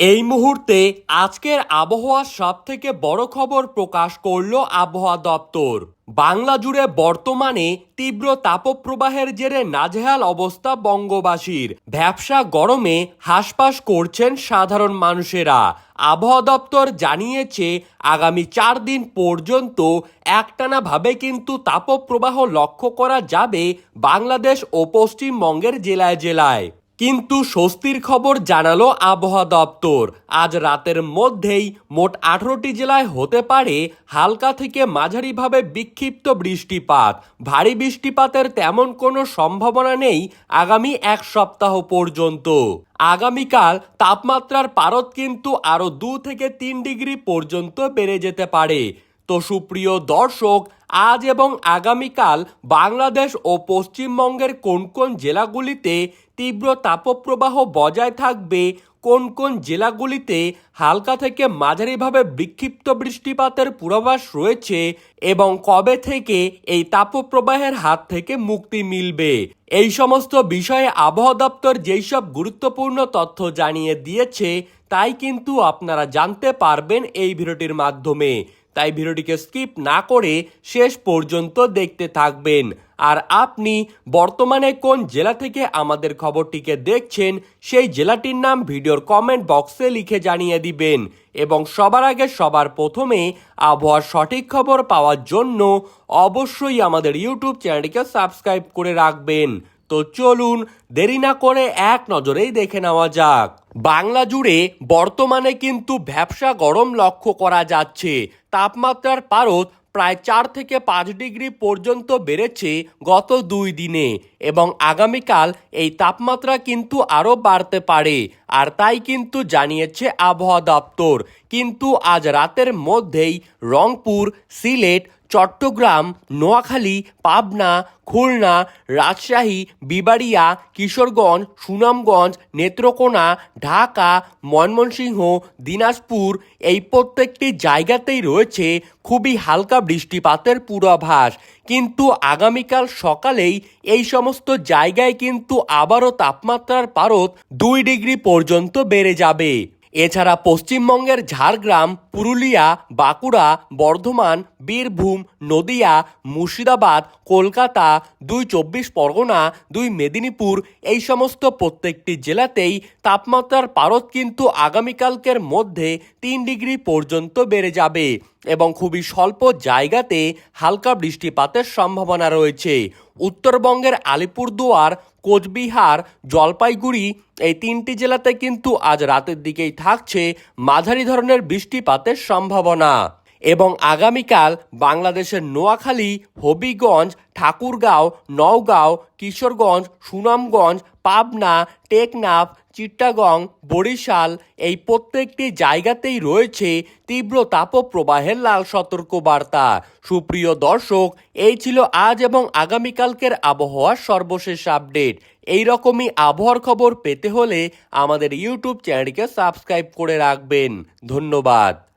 এই মুহূর্তে আজকের আবহাওয়ার সব থেকে বড় খবর প্রকাশ করল আবহাওয়া দপ্তর। বাংলা জুড়ে বর্তমানে তীব্র তাপপ্রবাহের জেরে নাজেহাল অবস্থা বঙ্গবাসীর। ভ্যাবসা গরমে হাসপাস করছেন সাধারণ মানুষেরা। আবহাওয়া দপ্তর জানিয়েছে, আগামী চার দিন পর্যন্ত একটানাভাবে কিন্তু তাপপ্রবাহ লক্ষ্য করা যাবে বাংলাদেশ ও পশ্চিমবঙ্গের জেলায় জেলায়। কিন্তু স্বস্তির খবর জানালো আবহাওয়া দপ্তর। আজ রাতের মধ্যেই মোট আঠারোটি জেলায় হতে পারে হালকা থেকে মাঝারিভাবে বিক্ষিপ্ত বৃষ্টিপাত। ভারী বৃষ্টিপাতের তেমন কোনো সম্ভাবনা নেই আগামী এক সপ্তাহ পর্যন্ত। আগামীকাল তাপমাত্রার পারদ কিন্তু আরও দু থেকে তিন ডিগ্রি পর্যন্ত বেড়ে যেতে পারে। তো সুপ্রিয় দর্শক, আজ এবং আগামীকাল বাংলাদেশ ও পশ্চিমবঙ্গের কোন কোন জেলাগুলিতে তীব্র তাপপ্রবাহ বজায় থাকবে, কোন কোন জেলাগুলিতে হালকা থেকে মাঝারিভাবে বিক্ষিপ্ত বৃষ্টিপাতের পূর্বাভাস রয়েছে এবং কবে থেকে এই তাপপ্রবাহের হাত থেকে মুক্তি মিলবে? এই সমস্ত বিষয়ে আবহাওয়া দপ্তর যেই সব গুরুত্বপূর্ণ তথ্য জানিয়ে দিয়েছে, তাই কিন্তু আপনারা জানতে পারবেন এই ভিডিওটির মাধ্যমে। তাই ভিডিওটিকে স্কিপ না করে শেষ পর্যন্ত দেখতে থাকবেন। আর আপনি বর্তমানে কোন জেলা থেকে আমাদের খবরটিকে দেখছেন, সেই জেলাটির নাম ভিডিওর কমেন্ট বক্সে লিখে জানিয়ে দিবেন এবং সবার আগে সবার প্রথমে আবহাওয়ার সঠিক খবর পাওয়ার জন্য অবশ্যই আমাদের ইউটিউব চ্যানেলটিকে সাবস্ক্রাইব করে রাখবেন। তো চলুন দেরি না করে এক নজরেই দেখে নেওয়া যাক। বাংলা জুড়ে বর্তমানে কিন্তু ভ্যাবসা গরম লক্ষ্য করা যাচ্ছে। তাপমাত্রার পারদ প্রায় চার থেকে পাঁচ ডিগ্রি পর্যন্ত বেড়েছে গত দুই দিনে। এবং আগামীকাল এই তাপমাত্রা কিন্তু আরও বাড়তে পারে। আর তাই কিন্তু জানিয়েছে আবহাওয়া দপ্তর। কিন্তু আজ রাতের মধ্যেই রংপুর, সিলেট, চট্টগ্রাম, নোয়াখালী, পাবনা, খুলনা, রাজশাহী, বিবাড়িয়া, কিশোরগঞ্জ, সুনামগঞ্জ, নেত্রকোনা, ঢাকা, ময়মনসিংহ, দিনাজপুর এই প্রত্যেকটি জায়গাতেই রয়েছে খুবই হালকা বৃষ্টিপাতের পূর্বাভাস। কিন্তু আগামীকাল সকালেই এই সমস্ত জায়গায় কিন্তু আবারও তাপমাত্রার পারদ দুই ডিগ্রি পর্যন্ত বেড়ে যাবে। এছাড়া পশ্চিমবঙ্গের ঝাড়গ্রাম, পুরুলিয়া, বাঁকুড়া, বর্ধমান, বীরভূম, নদিয়া, মুর্শিদাবাদ, কলকাতা, দুই চব্বিশ পরগনা, দুই মেদিনীপুর এই সমস্ত প্রত্যেকটি জেলাতেই তাপমাত্রার পারদ কিন্তু আগামীকালকের মধ্যে তিন ডিগ্রি পর্যন্ত বেড়ে যাবে। এবং খুবই স্বল্প জায়গাতে হালকা বৃষ্টিপাতের সম্ভাবনা রয়েছে। উত্তরবঙ্গের আলিপুরদুয়ার, কোচবিহার, জলপাইগুড়ি এই তিনটি জেলাতে কিন্তু আজ রাতের দিকেই থাকছে মাঝারি ধরনের বৃষ্টিপাতের সম্ভাবনা। এবং আগামীকাল বাংলাদেশের নোয়াখালী, হবিগঞ্জ, ঠাকুরগাঁও, নওগাঁও, কিশোরগঞ্জ, সুনামগঞ্জ, পাবনা, টেকনাফ চিট্টাগং বরিশাল এই প্রত্যেকটি জায়গাতেই রয়েছে তীব্র তাপপ্রবাহের লাল সতর্ক বার্তা সুপ্রিয় দর্শক, এই ছিল আজ এবং আগামীকালকের আবহাওয়ার সর্বশেষ আপডেট। এই রকমই আবহাওয়ার খবর পেতে হলে আমাদের ইউটিউব চ্যানেলটিকে সাবস্ক্রাইব করে রাখবেন। ধন্যবাদ।